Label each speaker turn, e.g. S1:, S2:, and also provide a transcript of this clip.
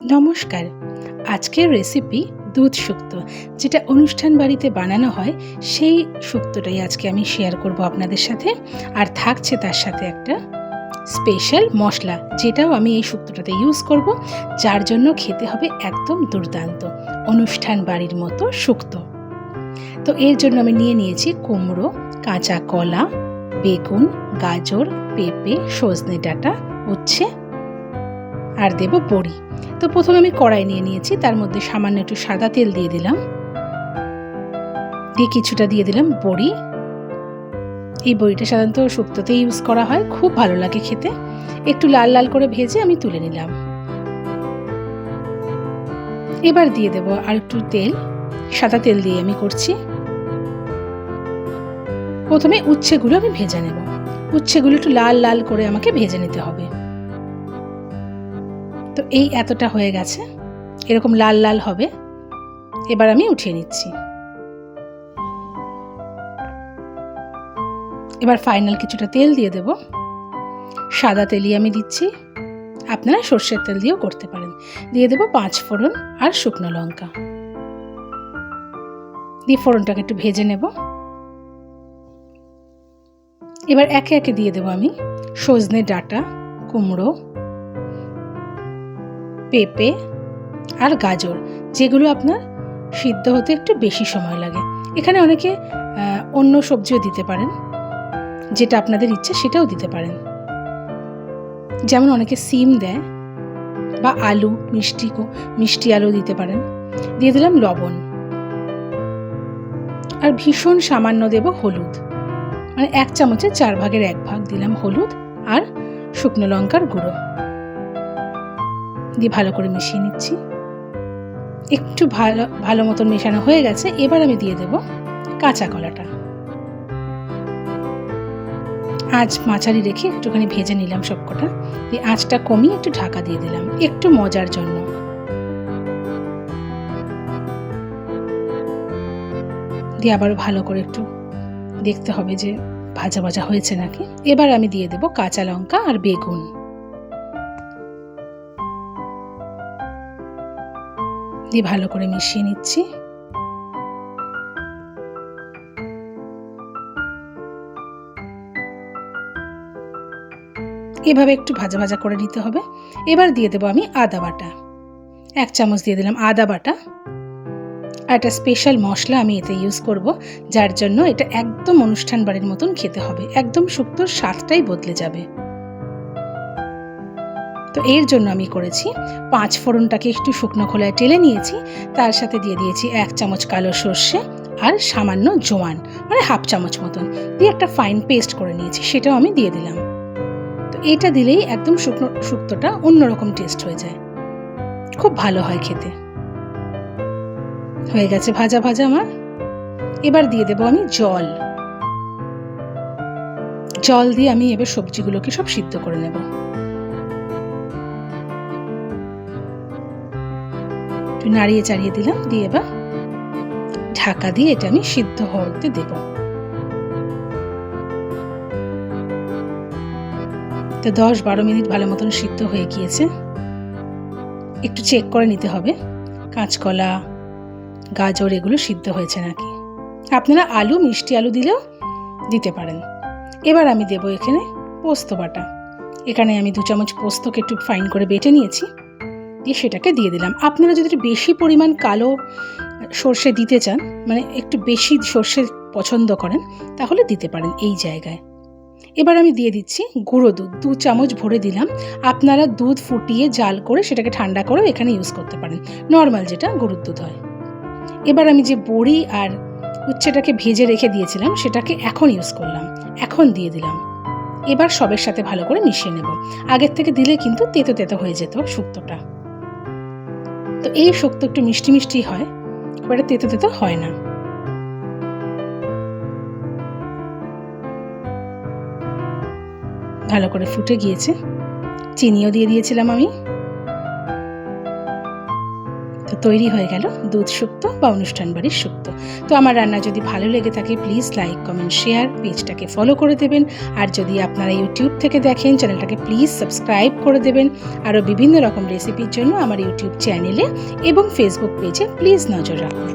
S1: নমস্কার। আজকের রেসিপি দুধ শুক্তো, যেটা অনুষ্ঠান বাড়িতে বানানো হয়, সেই শুক্তোটাই আজকে আমি শেয়ার করব আপনাদের সাথে। আর থাকছে তার সাথে একটা স্পেশাল মশলা, যেটাও আমি এই শুক্তোটাতে ইউজ করব, যার জন্য খেতে হবে একদম দুর্দান্ত, অনুষ্ঠান বাড়ির মতো শুক্তো। তো এর জন্য আমি নিয়ে নিয়েছি কুমড়ো, কাঁচা কলা, বেগুন, গাজর, পেঁপে, সজনে ডাঁটা, উচ্ছে আর দেব বড়ি। তো প্রথমে আমি কড়াই নিয়ে নিয়েছি, তার মধ্যে সামান্য একটু সাদা তেল দিয়ে দিলাম। দিয়ে কিছুটা দিয়ে দিলাম বড়ি। এই বড়িটা সাধারণত শুক্তোতে ইউজ করা হয়, খুব ভালো লাগে খেতে। একটু লাল লাল করে ভেজে আমি তুলে নিলাম। এবার দিয়ে দেব আর একটু তেল। সাদা তেল দিয়ে আমি করছি। প্রথমে উচ্ছেগুলো আমি ভেজে নেব। উচ্ছেগুলো একটু লাল লাল করে আমাকে ভেজে নিতে হবে। তো এই এতটা হয়ে গেছে। এরকম লাল লাল হবে। এবার আমি উঠিয়ে নিচ্ছি। এবার ফাইনাল কিছুটা তেল দিয়ে দেব। সাদা তেলই আমি দিচ্ছি। আপনারা সর্ষের তেল দিয়েও করতে পারেন। দিয়ে দেব পাঁচ ফোড়ন আর শুকনো লঙ্কা। দিয়ে ফোড়নটাকে একটু ভেজে নেব। এবার একে একে দিয়ে দেবো আমি সজনে ডাটা, কুমড়ো পেঁপে আর গাজর, যেগুলো আপনার সিদ্ধ হতে একটু বেশি সময় লাগে। এখানে অনেকে অন্য সবজিও দিতে পারেন, যেটা আপনাদের ইচ্ছে সেটাও দিতে পারেন। যেমন অনেকে সিম দেয় বা আলু, মিষ্টি মিষ্টি আলু দিতে পারেন। দিয়ে দিলাম লবণ। আর ভীষণ সামান্য দেব হলুদ। মানে এক চামচে চার ভাগের এক ভাগ দিলাম হলুদ আর শুকনো লঙ্কার গুঁড়ো। দিয়ে ভালো করে মিশিয়ে নিচ্ছি। একটু ভালো ভালো মতন মেশানো হয়ে গেছে, এবার আমি দিয়ে দেব কাঁচা কলাটা। আঁচ মাঝারি রেখে একটুখানি ভেজে নিলাম সবকটা। দিয়ে আঁচটা কমিয়ে একটু ঢাকা দিয়ে দিলাম, একটু মজার জন্য। দিয়ে আবার ভালো করে একটু দেখতে হবে যে ভাজা ভাজা হয়েছে নাকি। এবার আমি দিয়ে দেব কাঁচা লঙ্কা আর বেগুন। দিয়ে ভালো করে মিশিয়ে নিচ্ছি। এভাবে একটু ভাজা ভাজা করে নিতে হবে। এবার দিয়ে দেবো আমি আদা বাটা। এক চামচ দিয়ে দিলাম আদা বাটা। আর একটা স্পেশাল মশলা আমি এতে ইউজ করব, যার জন্য এটা একদম অনুষ্ঠান বাড়ির মতন খেতে হবে। একদম শুক্তোর স্বাদটাই বদলে যাবে। তো এর জন্য আমি করেছি। পাঁচ ফোড়নটাকে একটু শুকনো খোলায় টেলে নিয়েছি। তার সাথে দিয়ে দিয়েছি এক চামচ কালো সর্ষে আর সামান্য জোয়ান মানে হাফ চামচ মতন। দিয়ে একটা ফাইন পেস্ট করে নিয়েছি, সেটাও আমি দিয়ে দিলাম। তো এটা দিলেই একদম শুকনো শুক্তোটা অন্যরকম টেস্ট হয়ে যায়। খুব ভালো হয় খেতে। হয়ে গেছে ভাজা ভাজা আমার। এবার দিয়ে দেবো আমি জল। জল দিয়ে আমি এবার সবজিগুলোকে সব সিদ্ধ করে নেব। একটু নাড়িয়ে চাড়িয়ে দিলাম, দিয়ে এবার ঢাকা দিয়ে এটা আমি সিদ্ধ হতে দেব। তো দশ বারো মিনিট ভালো মতন সিদ্ধ হয়ে গিয়েছে। একটু চেক করে নিতে হবে, কাঁচকলা, গাজর এগুলো সিদ্ধ হয়েছে নাকি। আপনারা আলু, মিষ্টি আলু দিলেও দিতে পারেন। এবার আমি দেব এখানে পোস্ত বাটা। এখানে আমি দু চামচ পোস্তকে একটু ফাইন করে বেটে নিয়েছি। দিয়ে সেটাকে দিয়ে দিলাম। আপনারা যদি বেশি পরিমাণ কালো সর্ষে দিতে চান মানে একটু বেশি সর্ষে পছন্দ করেন, তাহলে দিতে পারেন এই জায়গায়। এবার আমি দিয়ে দিচ্ছি গুঁড়ো দুধ। দু চামচ ভরে দিলাম। আপনারা দুধ ফুটিয়ে জাল করে সেটাকে ঠান্ডা করেও এখানে ইউজ করতে পারেন। নর্মাল যেটা গরুর দুধ হয়। এবার আমি যে বড়ি আর উচ্ছেটাকে ভেজে রেখে দিয়েছিলাম, সেটাকে এখন ইউজ করলাম। এখন দিয়ে দিলাম। এবার সবের সাথে ভালো করে মিশিয়ে নেব। আগের থেকে দিলে কিন্তু তেতো তেতো হয়ে যেত শুক্তোটা। তো এই শক্ত একটু মিষ্টি মিষ্টি হয় খুব একটা তেতো তেতো হয় না। ভালো করে ফুটে গিয়েছে। চিনিও দিয়ে দিয়েছিলাম আমি। তো তৈরি হয়ে গেল দুধ সুক্ত বা অনুষ্ঠান বাড়ির সুক্ত। তো আমার রান্না যদি ভালো লেগে থাকে প্লিজ লাইক কমেন্ট শেয়ার পেজটাকে ফলো করে দেবেন। আর যদি আপনারা ইউটিউব থেকে দেখেন, চ্যানেলটাকে প্লিজ সাবস্ক্রাইব করে দেবেন। আরও বিভিন্ন রকম রেসিপির জন্য আমার ইউটিউব চ্যানেলে এবং ফেসবুক পেজে প্লিজ নজর রাখুন।